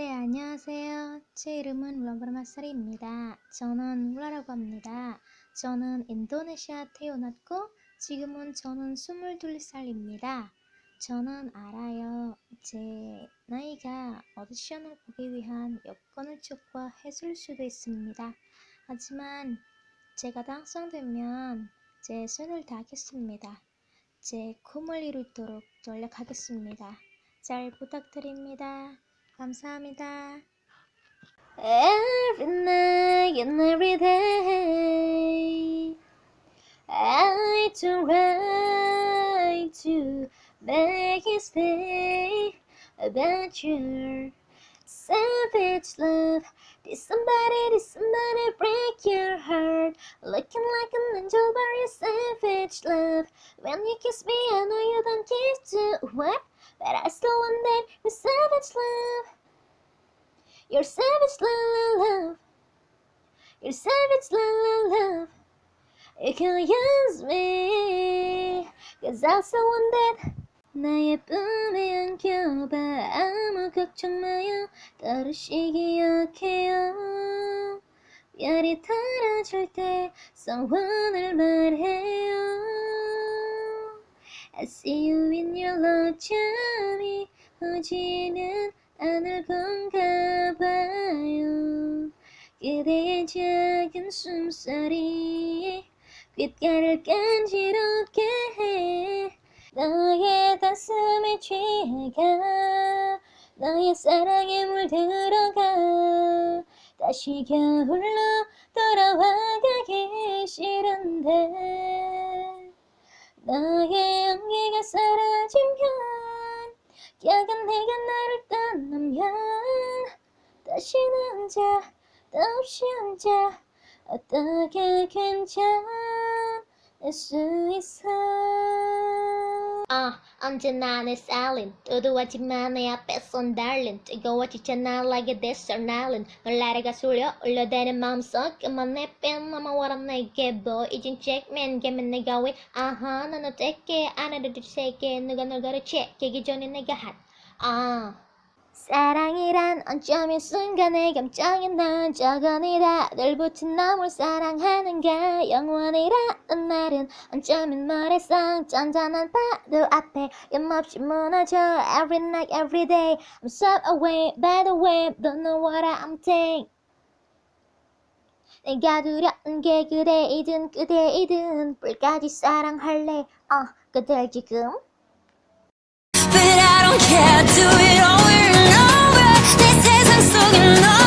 네, 안녕하세요. 제 이름은 럼브라마사리입니다. 저는 울라라고 합니다. 저는 인도네시아 태어났고 지금은 저는 22살입니다. 저는 알아요. 제 나이가 오디션을 보기 위한 여건을 촉구해줄 수도 있습니다. 하지만 제가 당선되면 제 손을 다하겠습니다. 제 꿈을 이루도록 노력하겠습니다. 잘 부탁드립니다. 감사합니다. Every night and every day, I try to make it stay about your savage love. Did somebody, did somebody break your heart? Looking like an angel, but you're savage love. When you kiss me, I know you don't kiss too. What? But I still want that with savage love. Your savage love, love. Your savage love, love. You can use me, cause I still want that. 나의 꿈에 안겨봐 아무 걱정 마요 따르시 기억해요 별이 달아줄 때 소원을 말해요 I see you in your love 잠이 오지는 않을 건가 그대의 작은 숨소리. 귓가를 간지럽게 해. 너의 가슴에 취해가. 너의 사랑에 물들어가. 다시 겨울로 돌아와가기 싫은데 너의 연기가 사라지면 약간 내가 나를 떠나면 다시는 혼자 또 없이 혼자 어떻게 괜찮을 수 있어? 아 언제나 내 살린 두두하지만 내 앞에 쏜 달린 뜨거워지잖아 like a desert island 널 나래가 술려 울려대는 마음속 그만 내뺀 넘어와라 내게 보이진 잭맨 개면 내가 왜 아하 넌 어떻게 안아도 세게 누가 널 가르쳐 깨기 전에 내가 핫아 사랑이란 어쩌면 순간의 감정인 난 저건이다. 늘 붙은 놈을 사랑하는가 영원이라는 말은 어쩌면 머릿속 잔잔한 파도 앞에 염없이 무너져 Every night every day. I'm so away by the way Don't know what I'm saying. 내가 두려운 게 그대이든 그대이든 불까지 사랑할래. 어 그댈 지금? But I don't care, do it enough